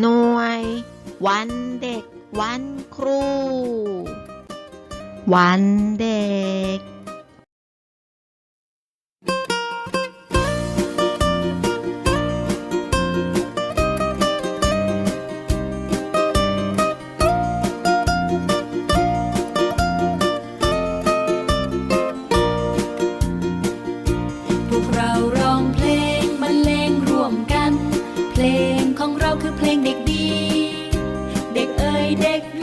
หน่วย วันเด็ก วันครู วันเด็ก เอ่ยเด็ก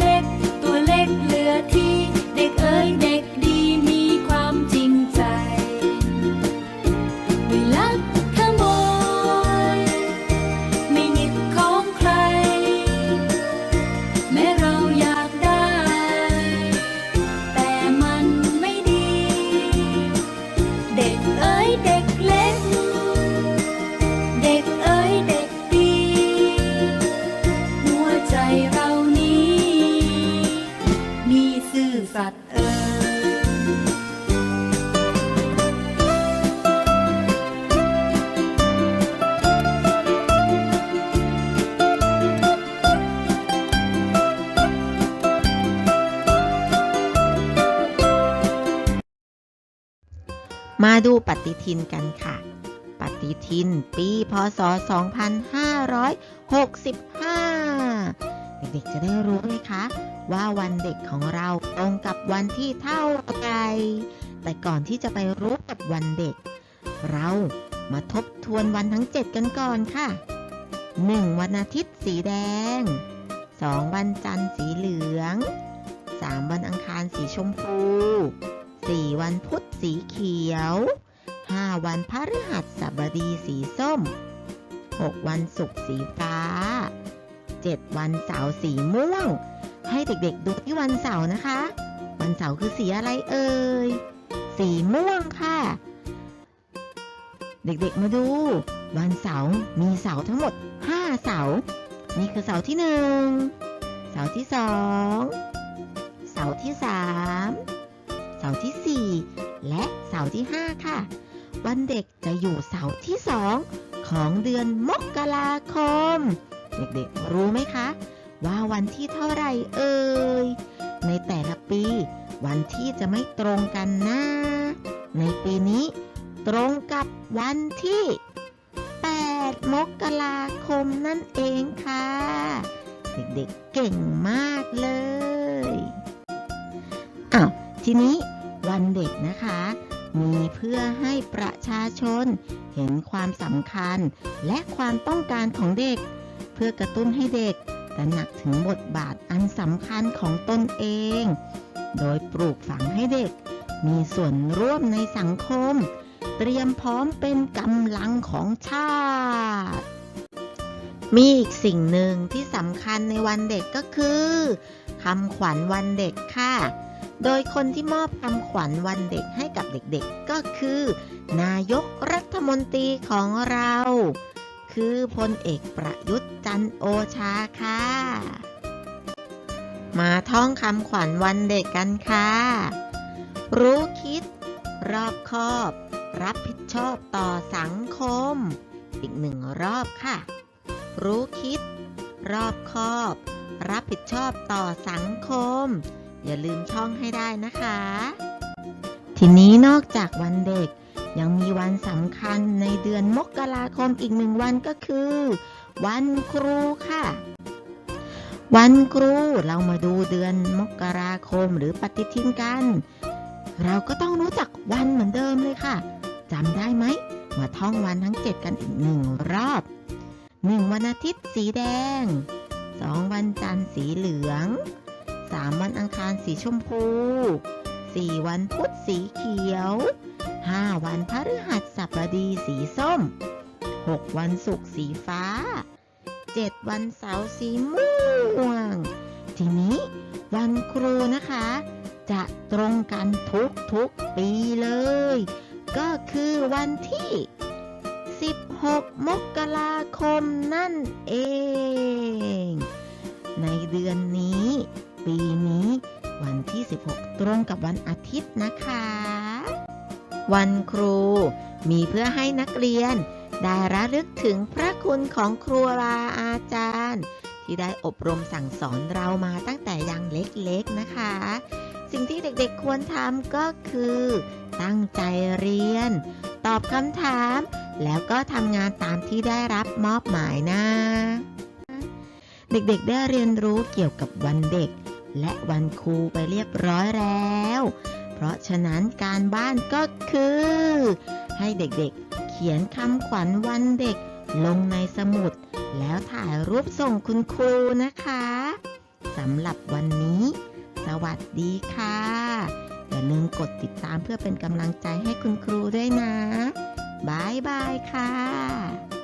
สัตย์เอ่ยมาดูปฏิทินกันค่ะ ปฏิทินปีพศ 2565 เด็กๆจะได้รู้ไหมคะ ว่าวันเด็กของเราตรงกับวันที่เท่าไหร่แต่ก่อนที่จะไปรู้กับวันเด็ก เรามาทบทวนวันทั้ง 7 กันก่อนค่ะ 1. วันอาทิตย์สีแดง 2. วันจันทร์สีเหลือง 3. วันอังคารสีชมพู 4 วันพุธสีเขียว 5 วันพฤหัสบดีสีส้ม 6 วันศุกร์สีฟ้า 7 วันเสาร์สีม่วง ให้เด็กๆดูที่วันเสาร์นะคะ วันเสาร์คือสีอะไรเอ่ย สีม่วงค่ะ เด็กๆมาดู วันเสาร์มีเสาทั้งหมด 5 เสา นี่คือเสาที่ 1 เสาที่ 2 เสาที่ 3 เสาที่ 4 และเสาที่ 5 ค่ะ วันเด็กจะอยู่เสาที่ 2 ของเดือนมกราคม เด็กๆรู้ไหมคะ ว่าวันที่เท่าไหร่เอ่ย ในแต่ละปี วันที่จะไม่ตรงกันนะ ในปีนี้ ตรงกับวันที่ 8 มกราคมนั่นเองค่ะ เด็กๆเก่งมากเลยอ้าวทีนี้วันเด็กนะคะ มีเพื่อให้ประชาชน เห็นความสำคัญและความต้องการของเด็ก เพื่อกระตุ้นให้เด็ก ตระหนักถึงบทบาทอันสำคัญของตนเอง โดยปลูกฝังให้เด็ก มีส่วนร่วมในสังคม เตรียมพร้อมเป็นกำลังของชาติ มีอีกสิ่งหนึ่งที่สำคัญในวันเด็กก็คือคำขวัญวันเด็กค่ะ โดยคนที่มอบคำขวัญวันเด็กให้กับเด็กๆ ก็คือ นายกรัฐมนตรีของเรา คือพลเอกประยุทธ์จันโอชาค่ะ มาท่องคำขวัญวันเด็กกันค่ะ รู้คิด รอบคอบ รับผิดชอบต่อสังคม อีกหนึ่งรอบค่ะ รู้คิด รอบคอบ รับผิดชอบต่อสังคม อย่าลืมช่องให้ได้นะคะ ทีนี้นอกจากวันเด็ก ยังมีวันสำคัญในเดือนมกราคมอีกหนึ่งวันก็คือ วันครูค่ะ วันครูเรามาดูเดือนมกราคมหรือปฏิทินกัน เราก็ต้องรู้จักวันเหมือนเดิมเลยค่ะจำได้ไหม มาท่องวันทั้ง 7 กันอีกหนึ่งรอบ 1 วันอาทิตย์สีแดง 2 วันจันทร์สีเหลือง 3 วันอังคารสีชมพู 4 วันพุธสีเขียว 5 วันพฤหัสบดีสีส้ม 6 วันศุกร์สีฟ้า 7 วันเสาร์สีม่วง ทีนี้วันครูนะคะ จะตรงกันทุกทุกปีเลย ก็คือวันที่ 16 มกราคมนั่นเอง ในเดือนนี้ ปีนี้วันที่ 16 ตรงกับวันอาทิตย์นะคะ วันครู มีเพื่อให้นักเรียน ได้ระลึกถึงพระคุณของครูบาอาจารย์ ที่ได้อบรมสั่งสอนเรามาตั้งแต่ยังเล็กๆนะคะ สิ่งที่เด็กๆควรทำก็คือ ตั้งใจเรียน ตอบคำถาม แล้วก็ทำงานตามที่ได้รับมอบหมายนะเด็กๆได้เรียนรู้เกี่ยวกับวันเด็ก และวันครูไปเรียบร้อยแล้ว เพราะฉะนั้นการบ้านก็คือ ให้เด็กๆ เขียนคำขวัญวันเด็กลงในสมุด แล้วถ่ายรูปส่งคุณครูนะคะสำหรับวันนี้ สวัสดีค่ะ อย่าลืมกดติดตามเพื่อเป็นกำลังใจให้คุณครูด้วยนะบายบายค่ะ